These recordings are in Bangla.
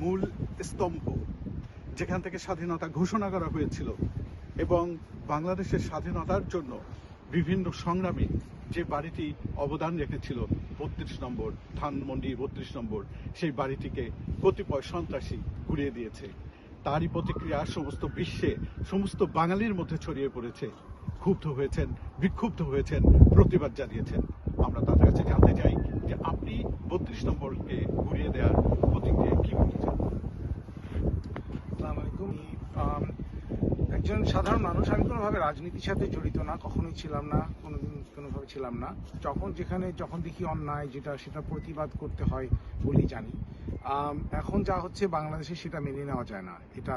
মূল স্তম্ভ, যেখান থেকে স্বাধীনতা ঘোষণা করা হয়েছিল এবং বাংলাদেশের স্বাধীনতার জন্য বিভিন্ন সংগ্রামে যে বাড়িটি অবদান রেখেছিল, বত্রিশ নম্বর, ধানমন্ডি বত্রিশ নম্বর, সেই বাড়িটিকে কতিপয় সন্ত্রাসী ঘুরিয়ে দিয়েছে। তারই প্রতিক্রিয়া সমস্ত বিশ্বে, সমস্ত বাঙালির মধ্যে ছড়িয়ে পড়েছে। ক্ষুব্ধ হয়েছেন, বিক্ষুব্ধ হয়েছেন, প্রতিবাদ জানিয়েছেন। আমরা তাদের কাছে জানতে চাই যে আপনি বত্রিশ নম্বরকে ঘুরিয়ে দেওয়ার প্রতিক্রিয়া কি বলতে চান আসসালামু আলাইকুম আম, একজন সাধারণ মানুষ, আমি কোনোভাবে রাজনীতির সাথে জড়িত না, কখনোই ছিলাম না, কোনোদিন কোনোভাবে ছিলাম না। যখন যেখানে, যখন দেখি অন্যায়, যেটা, সেটা প্রতিবাদ করতে হয় বলেই জানি। এখন যা হচ্ছে বাংলাদেশে সেটা মেনে নেওয়া যায় না। এটা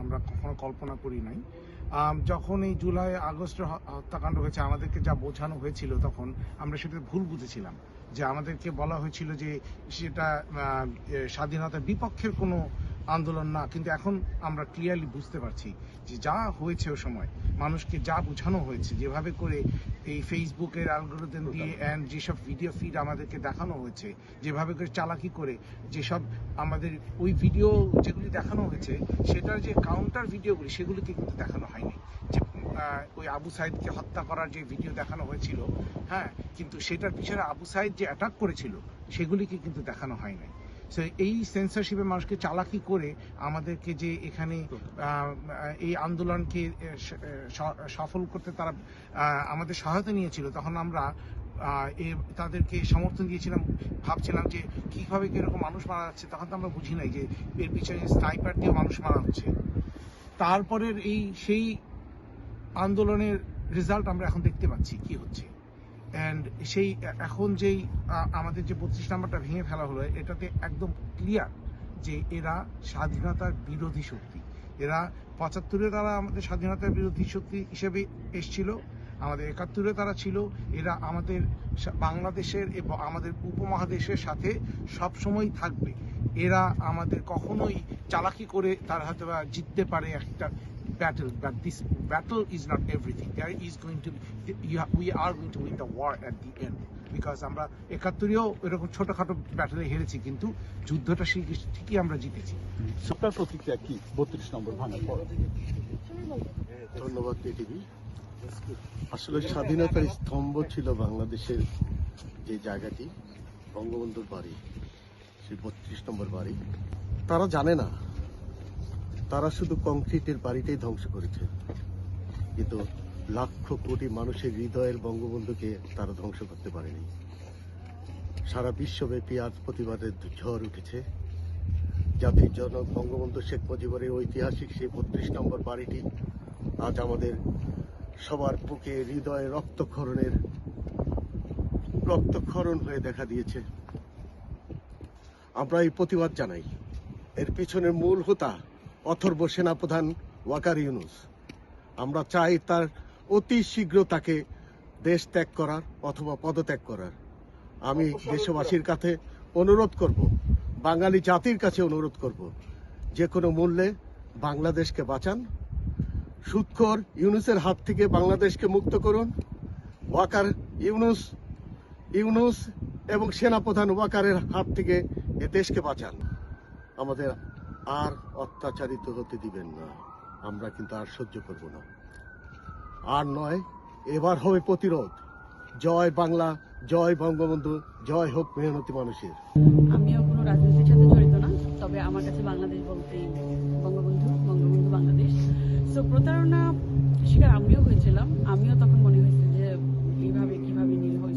আমরা কখনো কল্পনা করি নাই। যখন এই জুলাই, আগস্ট হত্যাকাণ্ড হয়েছে, আমাদেরকে যা বোঝানো হয়েছিল তখন আমরা সেটা ভুল বুঝেছিলাম। যে আমাদেরকে বলা হয়েছিল যে সেটা স্বাধীনতার বিপক্ষের কোনো আন্দোলন না কিন্তু এখন আমরা ক্লিয়ারলি বুঝতে পারছি যে যা হয়েছে ও সময় মানুষকে যা বোঝানো হয়েছে যেভাবে করে এই ফেসবুকের অ্যালগোরিদম দিয়ে অ্যান্ড যেসব ভিডিও ফিড আমাদেরকে দেখানো হয়েছে যেভাবে করে চালাকি করে যেসব আমাদের ওই ভিডিও যেগুলি দেখানো হয়েছে সেটার যে কাউন্টার ভিডিওগুলি সেগুলিকে কিন্তু দেখানো হয়নি। যে ওই আবু সাইদকে হত্যা করার যে ভিডিও দেখানো হয়েছিল হ্যাঁ কিন্তু সেটার পিছনে আবু সাইদ যে অ্যাটাক করেছিল সেগুলিকে কিন্তু দেখানো হয় নাই So, এই সেন্সরশিপে মানুষকে চালাকি করে আমাদেরকে যে এখানে এই আন্দোলনকে স- স- সফল করতে তারা আমাদের সহায়তা নিয়েছিল। তখন আমরা তাদেরকে সমর্থন দিয়েছিলাম। ভাবছিলাম যে কীভাবে এরকম মানুষ মারা যাচ্ছে তখন তো আমরা বুঝি নাই যে এর পিছনে স্নাইপার দিয়ে মানুষ মারা হচ্ছে। তারপরের এই সেই আন্দোলনের রেজাল্ট আমরা এখন দেখতে পাচ্ছি কি হচ্ছে। অ্যান্ড সেই, এখন যেই আমাদের যে বত্রিশ নাম্বারটা ভেঙে ফেলা হলো, এটাতে একদম ক্লিয়ার যে এরা স্বাধীনতার বিরোধী শক্তি। এরা পঁচাত্তরে তারা আমাদের স্বাধীনতার বিরোধী শক্তি হিসেবে এসছিল, আমাদের একাত্তরে তারা ছিল, এরা আমাদের বাংলাদেশের এবং আমাদের উপমহাদেশের সাথে সবসময় থাকবে। এরা আমাদের কখনোই চালাকি করে তারা হয়তো জিততে পারে একটা battle, but this battle is not everything. There is going to be, you we are going to win the war at the end. Because আমরা একাত্তরেও এরকম ছোটখাটো ব্যাটেলে হেরেছি কিন্তু যুদ্ধটা সেই ঠিকই আমরা জিতেছি। আপনার প্রতিক্রিয়া কি? বত্রিশ নম্বর ভাঙার পর। ধন্যবাদ পৃথিবী আসলে স্বাধীনতার স্তম্ভ ছিল বাংলাদেশের যে জায়গাটি বঙ্গবন্ধুর বাড়ি সেই বত্রিশ নম্বর বাড়ি। তারা জানে না তারা শুধু কংক্রিটের বাড়িটাই ধ্বংস করেছে। কিন্তু লাখ কোটি মানুষের হৃদয়ের বঙ্গবন্ধুকে তারা ধ্বংস করতে পারেনি। সারা বিশ্বব্যাপী আজ প্রতিবাদের ঝড় উঠেছে। জাতির জনক বঙ্গবন্ধু শেখ মুজিবের ঐতিহাসিক সেই বত্রিশ নম্বর বাড়িটি আজ আমাদের সবার বুকে হৃদয়ে রক্তক্ষরণের রক্তক্ষরণ হয়ে দেখা দিয়েছে। আমরা এই প্রতিবাদ জানাই। এর পিছনের মূল হোতা অথর্ব সেনাপ্রধান ওয়াকার ইউনুস। আমরা চাই তার অতি শীঘ্র তাকে দেশ ত্যাগ করার অথবা পদত্যাগ করার। আমি দেশবাসীর কাছে অনুরোধ করব বাঙালি জাতির কাছে অনুরোধ করব যে কোনো মূল্যে বাংলাদেশকে বাঁচান। সুৎখর ইউনুসের হাত থেকে বাংলাদেশকে মুক্ত করুন। ওয়াকার ইউনুস ইউনুস এবং সেনাপ্রধান ওয়াকারের হাত থেকে এ দেশকে বাঁচান। আমাদের আর অত্যাচারিত হতে দিবেন না। আমরা কিন্তু আর সহ্য করব না। আর নয় এবার হবে প্রতিরোধ। জয় বাংলা জয় বঙ্গবন্ধু জয় হোক মেহনতি মানুষের। আমিও কোনো রাজনীতির সাথে জড়িত না তবে আমার কাছে বাংলাদেশ বলতেই বঙ্গবন্ধু বঙ্গবন্ধু বাংলাদেশ। সো প্রতারণা শিকার আমিও হয়েছিলাম। আমিও তখন মনে হয়েছে যে এইভাবে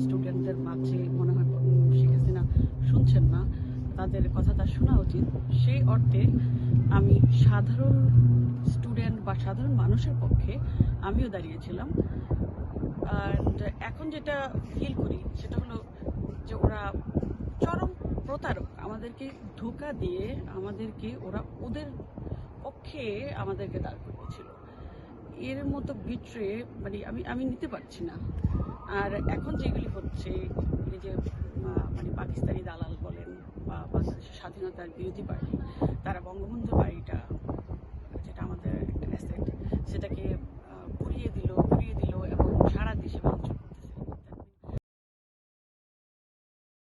স্টুডেন্টদের মাঝে মনে হয় উম, শেখ হাসিনা শুনছেন না। তাদের কথাটা শোনা উচিত। সেই অর্থে আমি সাধারণ স্টুডেন্ট বা সাধারণ মানুষের পক্ষে আমিও দাঁড়িয়েছিলাম। অ্যান্ড এখন যেটা ফিল করি, সেটা হলো যে ওরা চরম প্রতারক। আমাদেরকে ধোকা দিয়ে আমাদেরকে ওরা ওদের পক্ষে আমাদেরকে দাঁড় করিয়েছিল। এর মতো বিট্রে মানে আমি আমি নিতে পারছি না। আর এখন যেগুলি হচ্ছে, এই যে মানে পাকিস্তানি দালাল বলেন বা বাংলাদেশের স্বাধীনতার বিরোধী পার্টি, তারা বঙ্গবন্ধু বাড়িটা যেটা আমাদের একটা অ্যাসেট সেটাকে পুড়িয়ে দিল